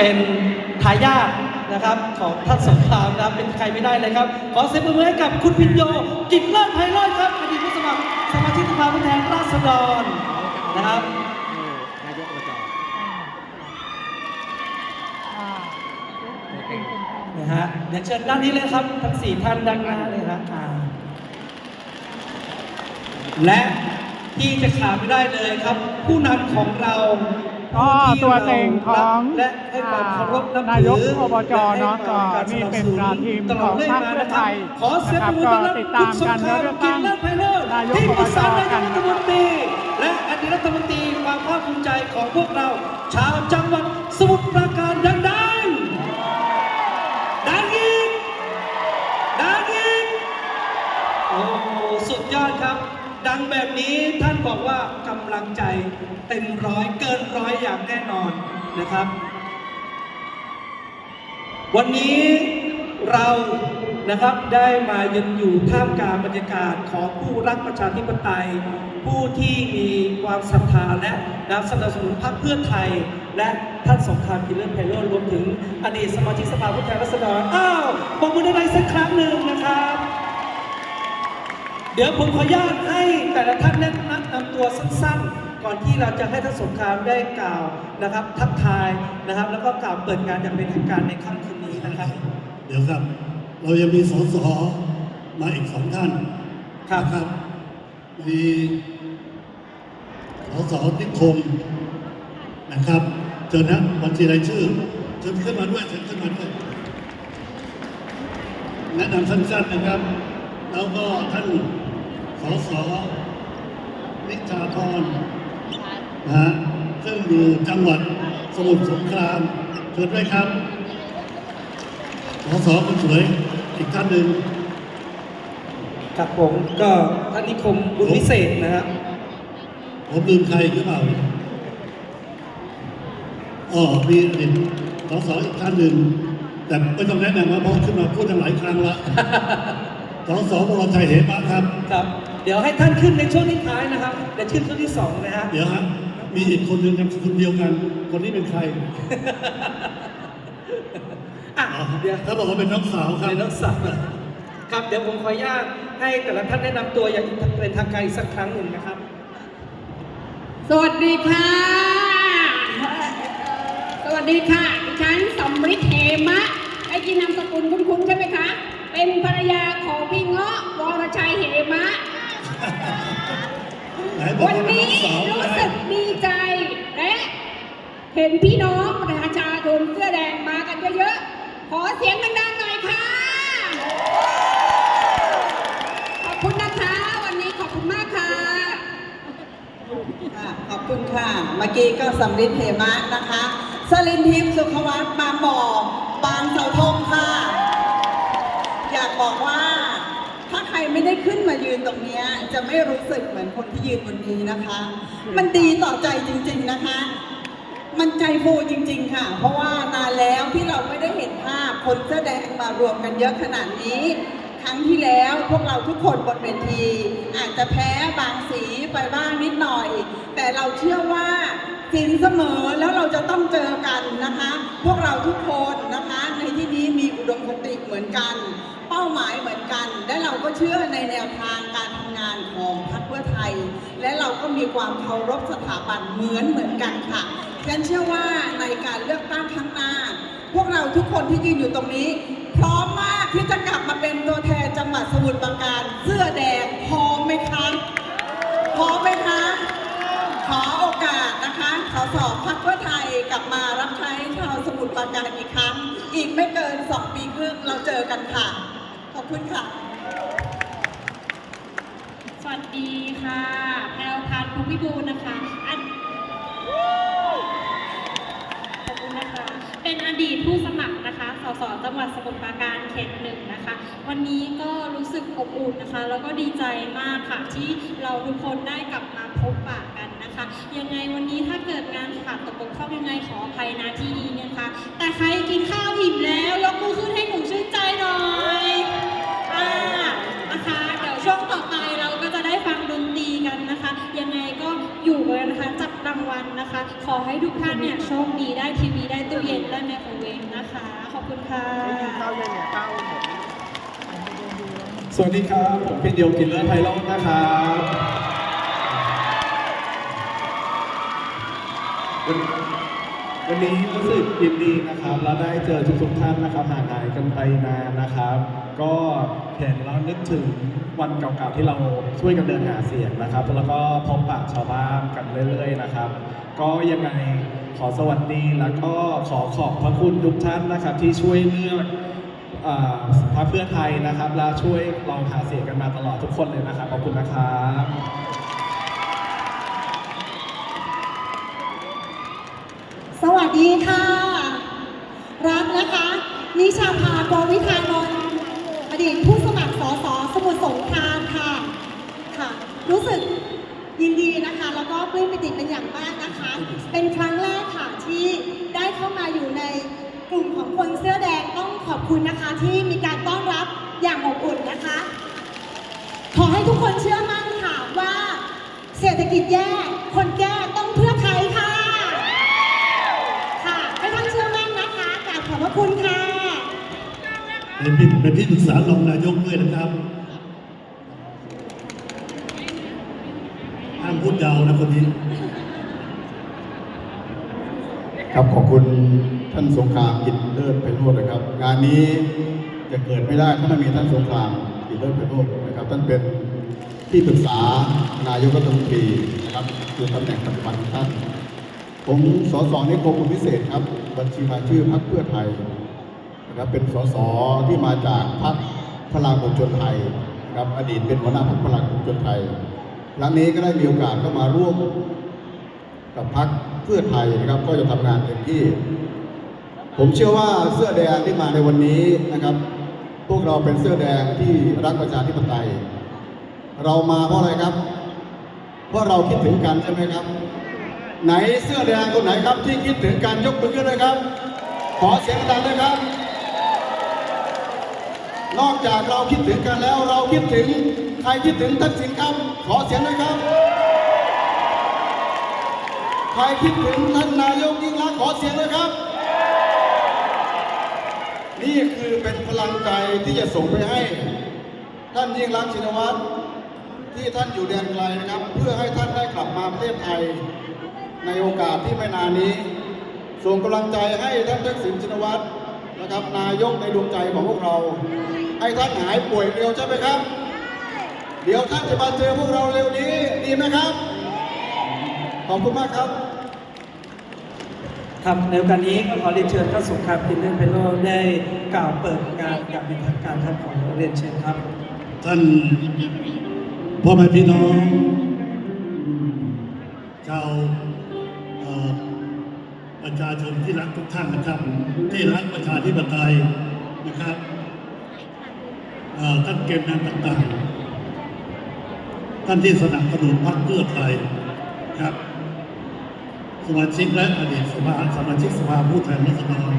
เป็นทายาทนะครับของท่านสงครามนะครับเป็นใครไม่ได้เลยครับ ขอเสียงปรบมือให้กับคุณพินโย กิจเลิศไพโรจน์ครับอดีตผู้สมัครสมาชิกสภาผู้แทนราษฎรนะครับนายกอบจอ่าเป็นคนไทยนะฮะเดี๋ยวเชิญด้านนี้เลยครับ ทั้งสี่ท่านด้านหน้าเลยครับอ่าและที่จะขาดไม่ได้เลยครับ ผู้นำของเรา ก็ตัวเต็งของและให้ความเคารพนับถืนายกออบจเนาะก็และให้นี่ความเป็นสนับสทีมตลขออดงรื่พรรคมาเพื่อนะไทครับยขอเสียงนะปครรับบมือก็ต้อนรับติดตามการคุณสเลืงอกครามตั้งกินเลิศไพโรจน์นายกที่ปรึกษาอบจนายกักนรัฐมนตรีและอดีตรัฐมนตรีความภาคภูมิใจของพวกเรา ชาวจังหวัดสมุทรปราการดังๆดังอีกดังอีกโอ้สุดยอดครับ ดังแบบนี้ท่านบอกว่ากำ ลังใจเต็มร้อยเกินร้อยอย่างแน่นอนนะครับ วันนี้เรานะครับได้มายืนอยู่ท่ามกลางบรรยากาศของผู้รักประชาธิปไตย ผู้ที่มีความศรัทธาและนับสนับสนุนพรรคเพื่อไทย และท่านสงครามกิเลิศไพโรจน์รวมถึงอดีตสมาชิกสภาผู้แทนราษฎรอ้าวปรบมือได้สักครั้งหนึ่งนะครับ เดี๋ยวผมขออนุญาตให้แต่ละท่านแนะนำตัวสั้นๆ ก่อนที่เราจะให้ท่านสงครามได้กล่าวนะครับ ทักทายนะครับ แล้วก็กล่าวเปิดงานอย่างเป็นทางการในค่ำคืนนี้นะครับ เดี๋ยวครับ เรายังมีสสมาอีกสองท่านครับนะครับ มีสสนิคมนะครับเจอนะบัญชีรายชื่อเชิญขึ้นมาด้วยเชิญขึ้นมาด้วยแนะนำสั้นๆนะครับ แล้วก็ท่าน สสนิชาพรนะฮะซึ่งอยู่จังหวัดสมุทรสงครามเชิญด้วยครับสอสอคนสวยอีกท่านหนึ่งครับผมก็ท่านนิคมบุญวิเศษนะครับผมลืมใครหรือเปล่าอ๋อมีอดีตสอสออีกท่านหนึ่งแต่ไม่ต้องแนะนำว่าเพราะขึ้นมาพูดตั้งหลายครั้งละสอสอบรชัยเหมะครับครับ เดี๋ยวให้ท่านขึ้นในช่วงที่ท้ายนะครับเดี๋ยวขึ้นช่วงที่สองนะฮะเดี๋ยวฮะมีอีกคนหนึ่งนามสกุลเดียวกัน คนนี้เป็นใครอะอ๋อเดี๋ยว เขาบอกว่าเป็นน้องสาวคในรับนักสัตว์ครับเดี๋ยวผมขออนุญาตให้แต่ละท่านแนะนำตัวอย่างเป็นทางการอีกสักครั้งหนึ่งนะครับ สวัสดีค่ะ สวัสดีค่ะ ดิฉันสมฤทธิ์เหมะไอ้ที่นามสกุลคุ้นๆใช่ไหมคะ เป็นภรรยาของพี่เงาะวรชัยเหมะ ไหนบอก วันว่าเป็นนี้น้องสาวรู้ไงสึกดีใจและเห็นพี่น้องประชาชนเสื้อแดงมากันเยอะๆ ขอเสียงดังๆหน่อยค่ะ ขอบคุณนะคะ วันนี้ขอบคุณมากค่ะ ค่ะขอบคุณค่ะ เมื่อกี้ก็สำริดเหมะนะคะสลินทิพย์สุขวัฒน์บางบ่อบางเสาธงค่ะ อยากบอกว่าถ้าใคร ไม่ได้ขึ้นมายืนตรงนี้จะไม่รู้สึกเหมือนคนที่ยืนบนนี้นะคะ มันดีต่อใจจริง ๆนะคะ มันใจฟูจริง ๆ ค่ะ เพราะว่านานแล้วที่เราไม่ได้เห็นภาพคนเสื้อแดงมารวมกันเยอะขนาดนี้ ครั้งที่แล้วพวกเราทุกคนบนเวที อาจจะแพ้บางสีไปบ้างนิดหน่อย แต่เราเชื่อว่าสินเสมอแล้วเราจะต้องเจอกันนะคะ พวกเราทุกคนนะคะ ในที่นี้มีอุดมคติเหมือนกัน เป้าหมายเหมือนกัน และเราก็เชื่อในแนวทางการทำงานของพรรคเพื่อไทย และเราก็มีความเคารพสถาบันเหมือนเหมือนกันค่ะฉันเชื่อว่าในการเลือกตั้งครั้งหน้า พวกเราทุกคนที่ยืนอยู่ตรงนี้ พร้อมมากที่จะกลับมาเป็นตัวแทนจังหวัดสมุทรปราการเสื้อแดงพร้อมไหมคะพร้อมไหมคะขอโอกาสนะคะสสพรรคเพื่อไทยกลับมารับใช้ชาวสมุทรปราการอีกครั้ง อีกไม่เกิน2ปีครึ่งเราเจอกันค่ะ ขอบคุณค่ะ สวัสดีค่ะแพลวพันธ์ภูมิบูลย์นะคะอันขอบคุณนะคะ เป็นอดีตผู้สมัครนะคะ สสจังหวัดสมุทรปราการเขตหนึ่งนะคะ วันนี้ก็รู้สึกอบอุ่นนะคะ แล้วก็ดีใจมากค่ะที่เราทุกคนได้กลับมาพบปะกันนะคะ ยังไงวันนี้ถ้าเกิดงานขาดตกบกพร่องยังไงขออภัยนะที่นี้นะคะ แต่ใครกินข้าวอิ่มแล้ว ยกมือขึ้นให้หนูชื่นใจหน่อย อ่านะคะเดี๋ยวช่วงต่อไปเราก็จะได้ฟังดนตรีกันนะคะ ยังไงก็อยู่กันนะคะจับรางวัล นะคะ ขอให้ทุกท่านเนี่ยโชคดีได้ทีวีได้ตู้เย็นได้ไมโครเวฟนะคะ ขอบคุณค่ะข้าวยังเนี่ยข้าวสวัสดีครับ ผมเป็นเดียวกินเลิศไพโรจน์นะครับวันนี้รู้สึกยินดีนะครับแล้วได้เจอทุกๆท่านนะครับห่างหายกันไปนานนะครับ ก็เห็นแล้วนึกถึงวันเก่าๆที่เราช่วยกันเดินหาเสียงนะครับ แล้วก็พบปะชาวบ้านกันเรื่อยๆนะครับ ก็ยังไงขอสวัสดีแล้วก็ขอขอบพระคุณทุกท่านนะครับ ที่ช่วยเลือกอ่าพรรคเพื่อไทยนะครับแล้วช่วยลองหาเสียงกันมาตลอดทุกคนเลยนะครับขอบคุณนะครับสวัสดีค่ะ รักนะคะ นิชาภาโกวิทานนท์อดีตผู้สมัครสสสมุทรสงครามค่ะค่ะ รู้สึกยินดีนะคะ แล้วก็ปลื้มปิติเป็นอย่างมากนะคะ เป็นครั้งแรกค่ะที่ได้เข้ามาอยู่ในกลุ่มของคนเสื้อแดงต้องขอบคุณนะคะ ที่มีการต้อนรับอย่างอบอุ่นนะคะ ขอให้ทุกคนเชื่อมั่นค่ะว่าเศรษฐกิจแย่ คนแก้ต้องเพื่อไทยค่ะ ค่ะให้ท่านเชื่อมั่นนะคะกราบขอบพระคุณค่ะ เป็นที่เป็นที่ปรึกษารองนายกด้วยนะครับห้ามพูดยาวนะคนนี้ ครับขอบคุณท่านสงครามกิจเลิศไพโรจน์นะครับ งานนี้จะเกิดไม่ได้ถ้าไม่มีท่านสงครามกิจเลิศไพโรจน์นะครับ ท่านเป็นที่ปรึกษานายกรัฐมนตรีนะครับคือตำแหน่งปัจจุบันท่านผมสสนิคมอุปพิเศษครับ บัญชีรายชื่อพรรคเพื่อไทยนะครับเป็นสสที่มาจากพรรคพลังปวงชนไทยนะครับอดีตเป็นหัวหน้าพรรคพลังปวงชนไทยครั้งนี้ก็ได้มีโอกาสเข้ามาร่วม กับพักเพื่อไทยนะครับ ก็จะทำงานเต็มที่ ผมเชื่อว่าเสื้อแดงที่มาในวันนี้นะครับ พวกเราเป็นเสื้อแดงที่รักประชาธิปไตย เรามาเพราะอะไรครับ เพราะเราคิดถึงกันใช่ไหมครับ ไหนเสื้อแดงคนไหนครับ ที่คิดถึงกันยกมือขึ้นเลยครับ ขอเสียงดังเลยครับ นอกจากเราคิดถึงกันแล้วเราคิดถึงใครคิดถึงทักษิณครับ ขอเสียงเลยครับ ครคิดถึงท่านนายกยิ่งรักขอเสียงเลยครับ นี่คือเป็นพลังใจที่จะส่งไปให้ ท่านยิ่งรักชินวัตรที่ท่านอยู่แดนไกลนะครับ เพื่อให้ท่านได้กลับมาประเทศไทย ในโอกาสที่ไม่นานนี้ ส่งกำลังใจให้ท่านทักษิณชินวัตรนะครับนายกในดวงใจของพวกเรา ให้ท่านหายป่วยเร็วใช่ไหมครับ เดี๋ยวท่านจะมาเจอพวกเราเร็วนี้ดีไหมครับ ขอบคุณมากครับ ครับในโอกาสนี้ก็ขอเรียนเชิญท่านสงครามกินเล่นเพโลได้กล่าวเปิดงานอย่างเป็นทางการครับขอเรียนเชิญครับ ท่านพ่อแม่พี่น้องชาวเอ่อประชาชนที่รักทุกท่านนะครับ ที่รักประชาธิปไตยนะครับท่านเกณฑ์งานต่างๆ ท่านที่สนับสนุนพรรคเพื่อไทยครับ สมาชิกและอดีตสมาสมาชิกสภาผู้แทนราษฎร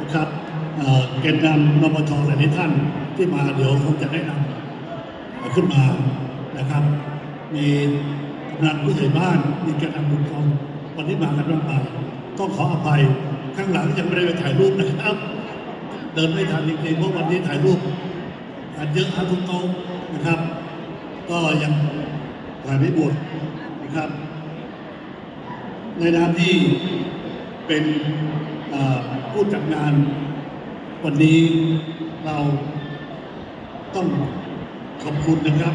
นะครับเอ่อแกนำนปชหลายท่านที่มาเดี๋ยวคงจะแนะนำขึ้นมานะครับ มีกำนันผู้ใหญ่บ้านมีแกนนำบุญกองวันนี้มากันมากมายต้องขออภัยข้างหลังยังไม่ได้ไปถ่ายรูปนะครับ เดินไม่ทันจริงๆเพราะวันนี้ถ่ายรูปอันเยอะอันทุกโต๊ะนะครับ ก็ยังถ่ายไม่หมดนะครับ ในนามที่เป็นผู้จัดงานวันนี้เราต้องขอบคุณนะครับ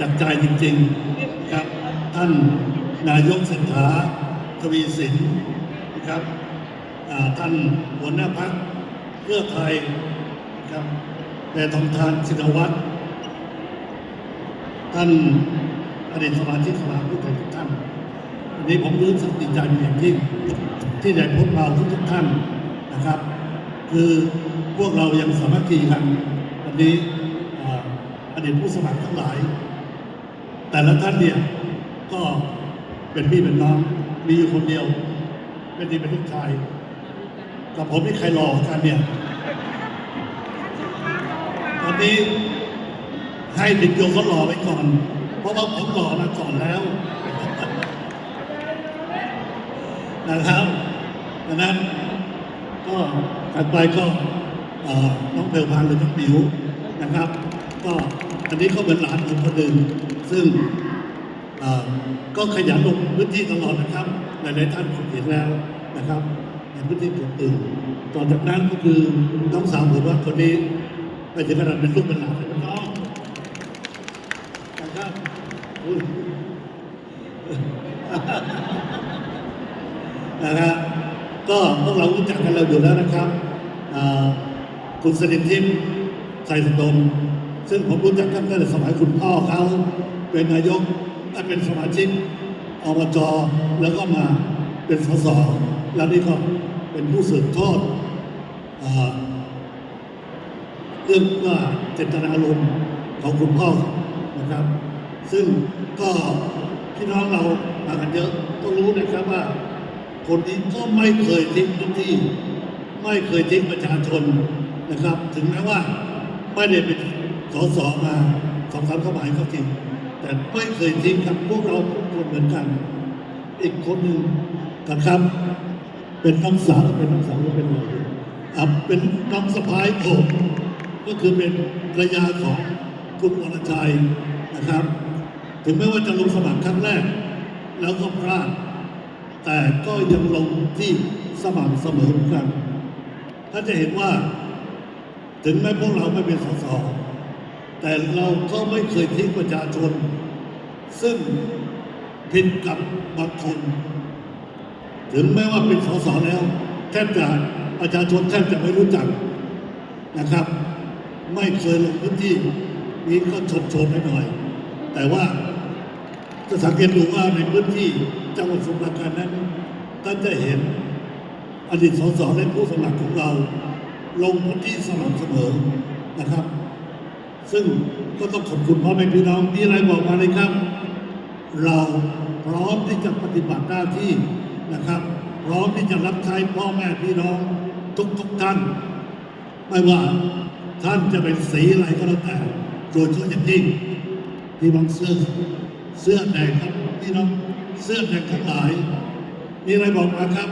จากใจจริงๆครับ ท่านนายกเศรษฐาทวีสินนะครับท่านหัวหน้าพักเพื่อไทยนะครับแต่ทองทานชินวัตรท่านอดีตสมาชิกสภาผู้แทนทุกท่าน วันนี้ผมรู้สึกดีใจเป็นอย่างยิ่งที่ได้พบเราทุกๆท่านนะครับ คือพวกเรายังสามัคคีกันวันนี้อดีตผู้สมัครทั้งหลาย แต่ละท่านเนี่ยก็เป็นพี่เป็นน้องมีอยู่คนเดียวเป็นที่เป็นลูกชายกับผมนี่ใครหลอกันเนี่ยตอนนี้ให้บิ๊กโยเขาหล่อไว้ก่อน เพราะว่าผมหล่อมาก่อนแล้ว นะครับดังนั้นก็ถัดไปก็น้องเพลพานหรือน้องหมิวนะครับ ก็อันนี้ก็เป็นหลานผมคนหนึ่งซึ่งก็ขยันลงพื้นที่ตลอดนะครับหลายๆท่านคงเห็นแล้วนะครับในพื้นที่เกิดตื่นต่อจากนั้นก็คือน้องสาวผมว่าคนนี้ไปถึงขนาดเป็นลูกเป็นหลานเลยน้องนะครับอุ้ย นะฮะก็ พวกเรารู้จักกันเราอยู่แล้วนะครับคุณสนิททิพย์ไทยสดมซึ่งผมรู้จักกันตั้งแต่สมัยคุณพ่อเขาเป็นนายกเป็นสมาชิกอบจแล้วก็มาเป็นสสแล้วนี่ก็เป็นผู้สืบทอดเรื่องว่าเจตนารมณ์ของคุณพ่อนะครับ ซึ่งก็พี่น้องเรามากันเยอะก็รู้นะครับว่า คนนี้ก็ไม่เคยทิ้งพื้นที่ ไม่เคยทิ้งประชาชนนะครับ ถึงแม้ว่าไม่ได้เป็นสสมาสองสามสมัยก็จริง แต่ไม่เคยทิ้งครับพวกเราทุกคนเหมือนกัน อีกคนหนึ่งนะครับ เป็นน้องสาวเป็นน้องสาวหรือเป็นอะไรอะเป็นน้องสะพ้ายผมก็คือเป็นภรรยาของคุณวรชัยนะครับ ถึงแม้ว่าจะลงสมัครครั้งแรก แล้วก็พลาด แต่ก็ยังลงที่สม่ำเสมอเหมือนกันถ้านจะเห็นว่า ถึงแม้พวกเราไม่เป็นสสแต่เราก็ไม่เคยทิ้งประชาชน ซึ่งผิดกับบางคน ถึงแม้ว่าเป็นสสแล้วแทบจะประชาชนแทบจะไม่รู้จักนะครับ ไม่เคยลงพื้นที่นี้ก็ชมชมๆหน่อย แต่ว่าจะสังเกตดูว่าในพื้นที่ จังหวัดสมุพรปราการนั้นท่านจะเห็นอดีตสสและผู้สมัครของเรา ลงพื้นที่สม่ำเสมอนะครับ ซึ่งก็ต้องขอบคุณพ่อแม่พี่น้องมีอะไรบอกมาเลยครับ เราพร้อมที่จะปฏิบัติหน้าที่นะครับ พร้อมที่จะรับใช้พ่อแม่พี่น้องทุกๆท่าน ไม่ว่าท่านจะเป็นสีอะไรก็แล้วแต่โดยเฉพาะอย่างยิ่งที่บางเสื้อเสื้อแดงครับพี่น้อง เสื้อแดงทั้งหลาย มีอะไรบอกมาครับ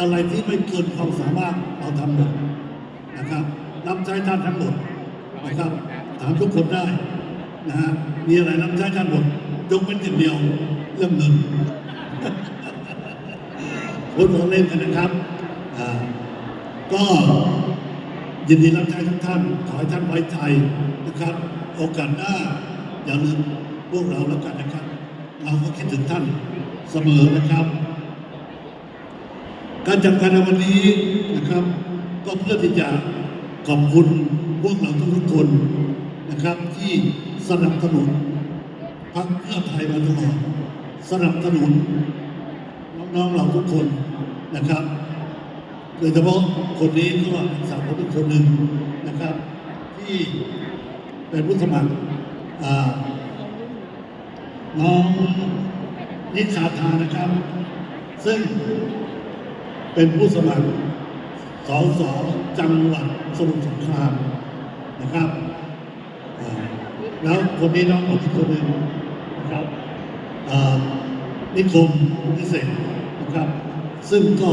อะไรที่ไม่เกินความสามารถเราทำหมดนะครับรับใช้ท่านทั้งหมดนะครับถามทุกคนได้นะฮะมีอะไรรับใช้ท่านหมดยกเป็นอย่างเดียวเรื่องเงินพูดเราเล่นกันนะครับก็ยินดีรับใช้ทุกท่าน ขอให้ท่านไว้ใจนะครับ โอกาสหน้าอย่าลืมพวกเราแล้วกันนะครับ เราก็คิดถึงท่านเสมอนะครับ การจัดการในวันนี้นะครับ ก็เพื่อที่จะขอบคุณพวกเราทุกคนนะครับที่สนับสนุนพรรคเพื่อไทยมาตลอดสนับสนุนน้องๆเราทุกคนนะครับโดยเฉพาะคนนี้ก็เป็นสาวผมเป็นคนหนึ่งนะครับ ที่เป็นผู้สมัครอ่า น้องนิชาธานะครับ ซึ่งเป็นผู้สมัครสสจังหวัดสมุทรสงครามนะครับแล้วคนนี้น้องอีกคนหนึ่งนะครับอ่านิคมพิเศษนะครับ ซึ่งก็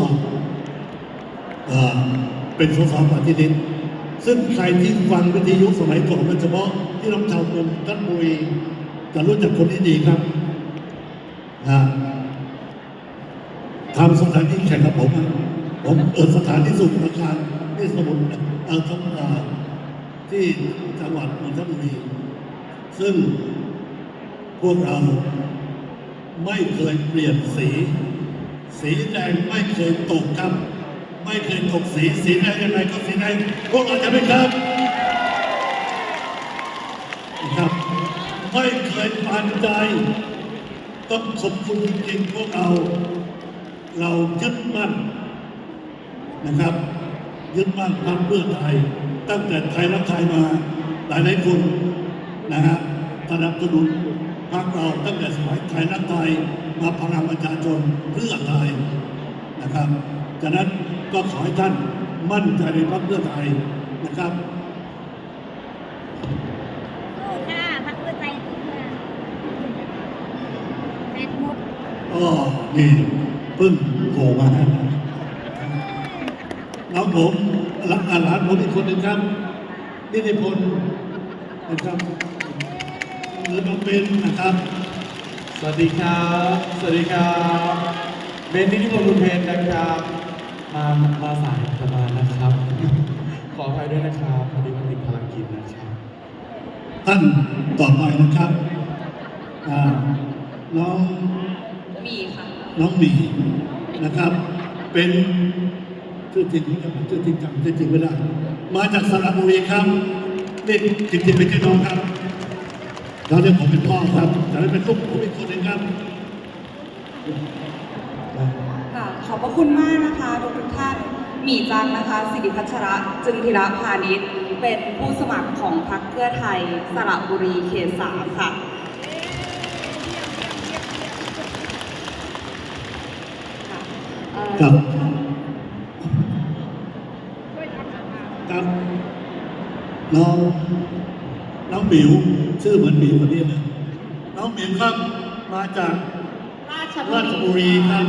เป็นสสปฏิทินซึ่งใครที่ฟังวิทยุสมัยก่อนโดยเฉพาะที่น้องชาวกรุงทันบุรี จะรู้จักคนนี้ดีครับนะทำสถานที่แข่งกับผมผมเปิดสถานที่สุดประการที่สมุทรเอ่อจังที่จังหวัดนนทบุรีซึ่งพวกเราไม่เคยเปลี่ยนสี สีแดงไม่เคยตกครับ ไม่เคยตกสี สีแดงยังไงก็สีแดงพวกเราจะไม่ครับนครับ ไม่เคยปานใจ ต้องขอบคุณจริงๆพวกเรา เรายึดมั่นนะครับ ยึดมั่นพรรคเพื่อไทย ตั้งแต่ไทยรักไทยมา หลายหลายคนนะฮะสนับสนุนพรรคเราตั้งแต่สมัยไทยรักไทยมาพลังประชาชนเพื่อไทยนะครับฉะนั้นก็ขอให้ท่านมั่นใจในพรรคเพื่อไทยนะครับ ค่ะพักเพื่อใจทุกค่ะแมทมุก ก็ นี่เพิ่งโผล่มาน้องผมหลานหลานผมอีกคนหนึ่งครับนิติพลนะครับหรือน้องเบนนะครับ สวัสดีครับ สวัสดีครับเบนนิติพลบุญเพนนะครับ มามาสายประมาณนะครับ ขออภัยด้วยนะครับพอดีมันติดภารกิจนะครับ ท่านต่อไปนะครับน้อง น้องหมีนะครับ เป็นชื่อจริงจำชื่อจริงจำชื่อจริงไม่ได้มาจากสระบุรีครับนี่จริงๆเป็นพี่น้องครับเราเรียกผมเป็นพ่อครับแต่ไม่เป็นลูกผมเป็นคนเองครับค่ะขอบพระคุณมากนะคะทุกท่านหมีจังนะคะสิริพัชระจึงธิระพาณิชย์ เป็นผู้สมัครของพรรคเพื่อไทยสระบุรีเขตสามค่ะเอ่อ ครับ ทุกท่าน ครับ น้องน้องหมิวชื่อเหมือนหมิวคนนี้เลยน้องหมิวครับมาจากราชราชบุรีครับ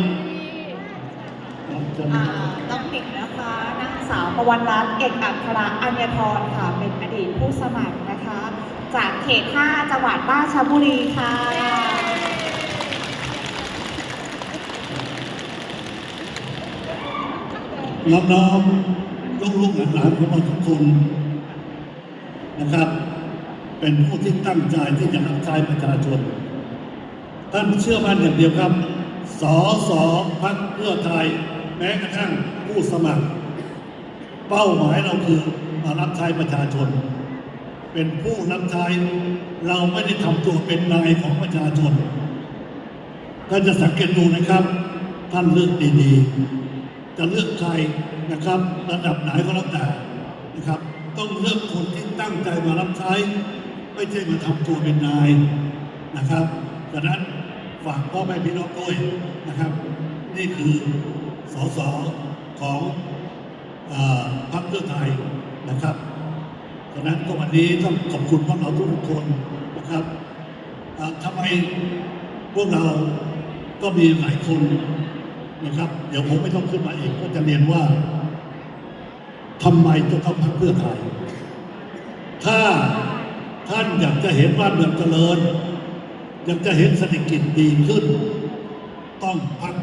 ครับเชิญอ่าครับน้องหนิงนะคะ นางสาวประวันรัตน์เอกอัคระอัญญทรค่ะ เป็นอดีตผู้สมัครนะคะ จากเขต 5 จังหวัดราชบุรีค่ะ น้องๆลูกๆหลานๆของเราทุกคน นะครับ เป็นผู้ที่ตั้งใจที่จะรับใช้ประชาชน ท่านเชื่อมั่นอย่างเดียวครับสอสอพักเพื่อไทย แม้กระทั่งผู้สมัคร เป้าหมายเราคือมารับใช้ประชาชน เป็นผู้รับใช้เราไม่ได้ทำตัวเป็นนายของประชาชนท่านจะสังเกตดูนะครับ ท่านเลือกดีๆ จะเลือกใครนะครับ ระดับไหนก็แล้วแต่นะครับ ต้องเลือกคนที่ตั้งใจมารับใช้ ไม่ใช่มาทำตัวเป็นนายนะครับดังนั้นฝากพ่อแม่พี่น้องด้วยนะครับ นี่คือสสของอพรรคเพื่อไทยนะครับดังนั้นก็วันนี้ต้องขอบคุณพวกเราทุกคนนะครับทำไมพวกเราก็มีหลายคนนะครับ เดี๋ยวผมไม่ต้องขึ้นมาเองก็จะเรียนว่า ทำไมจะต้องพักเพื่อไทย ถ้าท่านอยากจะเห็นบ้านเมืองเจริญ อยากจะเห็นเศรษฐกิจดีขึ้น ต้องพัก